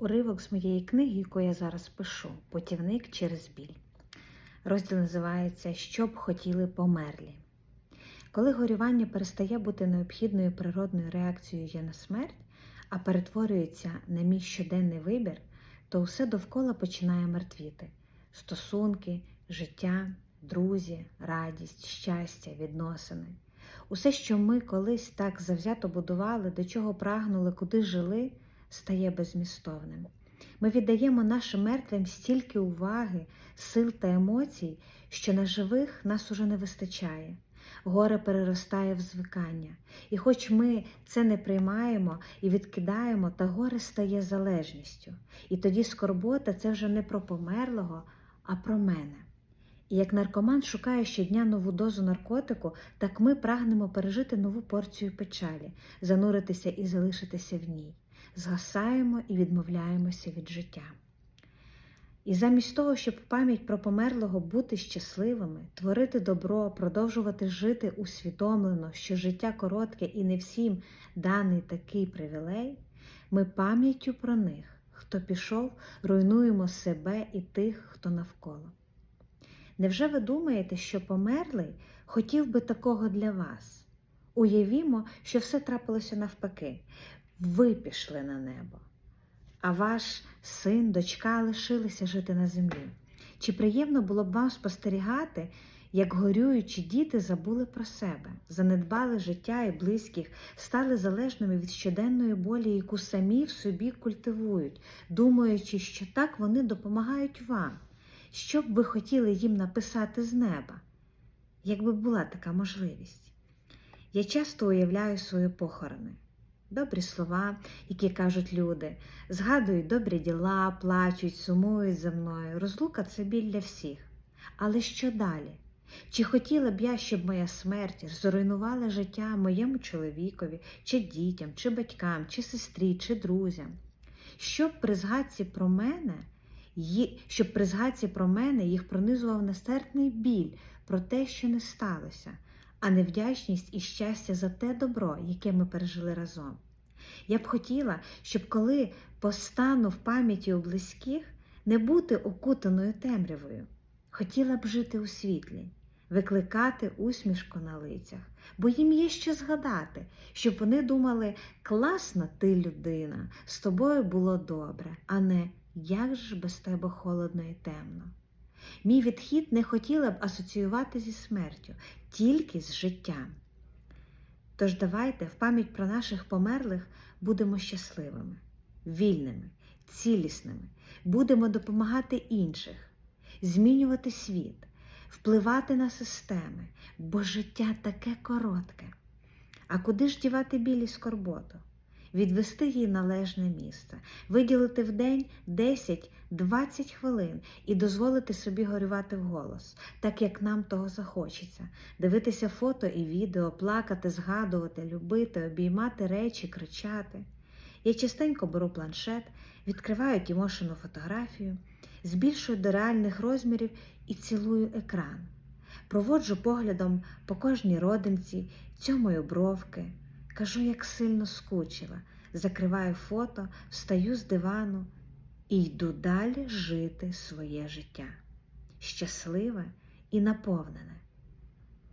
Уривок з моєї книги, яку я зараз пишу Путівник через біль. Розділ називається Що б хотіли померлі. Коли горювання перестає бути необхідною природною реакцією на смерть, а перетворюється на мій щоденний вибір, то усе довкола починає мертвіти: стосунки, життя, друзі, радість, щастя, відносини. Усе, що ми колись так завзято будували, до чого прагнули, куди жили, стає безмістовним. Ми віддаємо нашим мертвим стільки уваги, сил та емоцій, що на живих нас уже не вистачає. Горе переростає в звикання. І хоч ми це не приймаємо і відкидаємо, та горе стає залежністю. І тоді скорбота це вже не про померлого, а про мене. І як наркоман шукає щодня нову дозу наркотику, так ми прагнемо пережити нову порцію печалі, зануритися і залишитися в ній. Згасаємо і відмовляємося від життя. І замість того, щоб пам'ять про померлого бути щасливими, творити добро, продовжувати жити усвідомлено, що життя коротке і не всім даний такий привілей, ми пам'яттю про них, хто пішов, руйнуємо себе і тих, хто навколо. Невже ви думаєте, що померлий хотів би такого для вас? Уявімо, що все трапилося навпаки. Ви пішли на небо, а ваш син, дочка лишилися жити на землі. Чи приємно було б вам спостерігати, як горюючі діти забули про себе, занедбали життя і близьких, стали залежними від щоденної болі, яку самі в собі культивують, думаючи, що так вони допомагають вам? Що б ви хотіли їм написати з неба, якби була така можливість? Я часто уявляю свої похорони, добрі слова, які кажуть люди, згадують добрі діла, плачуть, сумують за мною. Розлука це біль для всіх. Але що далі? Чи хотіла б я, щоб моя смерть зруйнувала життя моєму чоловікові, чи дітям, чи батькам, чи сестрі, чи друзям? Щоб при згадці про мене щоб при згадці про мене їх пронизував нестерпний біль про те, що не сталося, а невдячність і щастя за те добро, яке ми пережили разом. Я б хотіла, щоб коли постану в пам'яті у близьких, не бути окутаною темрявою, хотіла б жити у світлі, викликати усмішку на лицях, бо їм є що згадати, щоб вони думали, класна ти людина, з тобою було добре, а не як ж без тебе холодно і темно? Мій відхід не хотіла б асоціювати зі смертю, тільки з життям. Тож давайте в пам'ять про наших померлих будемо щасливими, вільними, цілісними, будемо допомагати інших, змінювати світ, впливати на системи, бо життя таке коротке. А куди ж дівати білі скорботу? Відвести їй належне місце, виділити в день 10-20 хвилин і дозволити собі горювати вголос, так як нам того захочеться, дивитися фото і відео, плакати, згадувати, любити, обіймати речі, кричати. Я частенько беру планшет, відкриваю тімошину фотографію, збільшую до реальних розмірів і цілую екран. Проводжу поглядом по кожній родинці, цьомою бровки. Кажу, як сильно скучила, закриваю фото, встаю з дивану і йду далі жити своє життя. Щасливе і наповнене.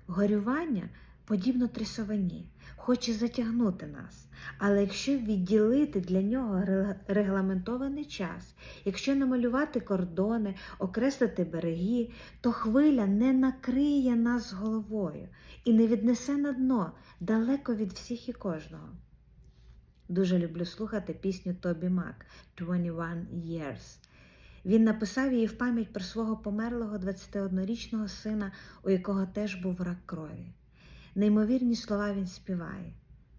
Горювання подібно трясовані, хоче затягнути нас, але якщо відділити для нього регламентований час, якщо намалювати кордони, окреслити береги, то хвиля не накриє нас головою і не віднесе на дно далеко від всіх і кожного. Дуже люблю слухати пісню Тобі Мак «21 Years». Він написав її в пам'ять про свого померлого 21-річного сина, у якого теж був рак крові. Неймовірні слова він співає,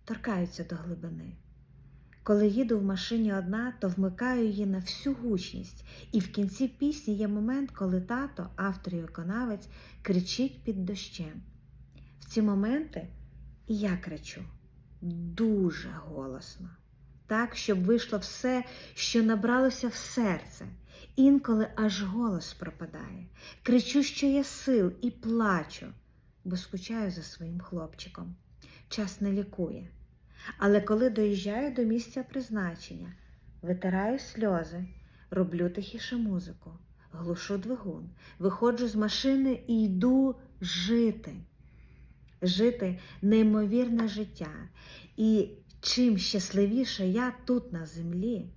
торкаються до глибини. Коли їду в машині одна, то вмикаю її на всю гучність, і в кінці пісні є момент, коли тато, автор і виконавець, кричить під дощем. В ці моменти і я кричу дуже голосно, так, щоб вийшло все, що набралося в серце. Інколи аж голос пропадає. Кричу, що є сил, і плачу, бо скучаю за своїм хлопчиком. Час не лікує. Але коли доїжджаю до місця призначення, витираю сльози, роблю тихіше музику, глушу двигун, виходжу з машини і йду жити. Жити неймовірне життя. І чим щасливіше я тут на землі,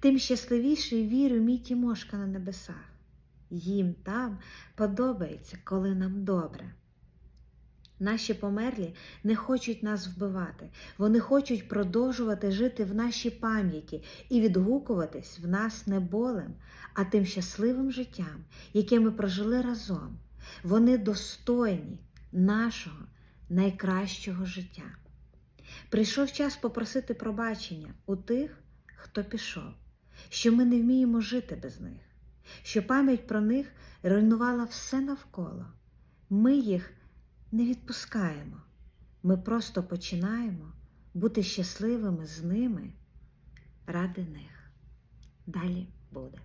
тим щасливіше вірю мій Тімошка на небесах. Їм там подобається, коли нам добре. Наші померлі не хочуть нас вбивати, вони хочуть продовжувати жити в нашій пам'яті і відгукуватись в нас не болем, а тим щасливим життям, яке ми прожили разом. Вони достойні нашого найкращого життя. Прийшов час попросити пробачення у тих, хто пішов, що ми не вміємо жити без них, що пам'ять про них руйнувала все навколо. Ми їх не відпускаємо. Ми просто починаємо бути щасливими з ними ради них. Далі буде.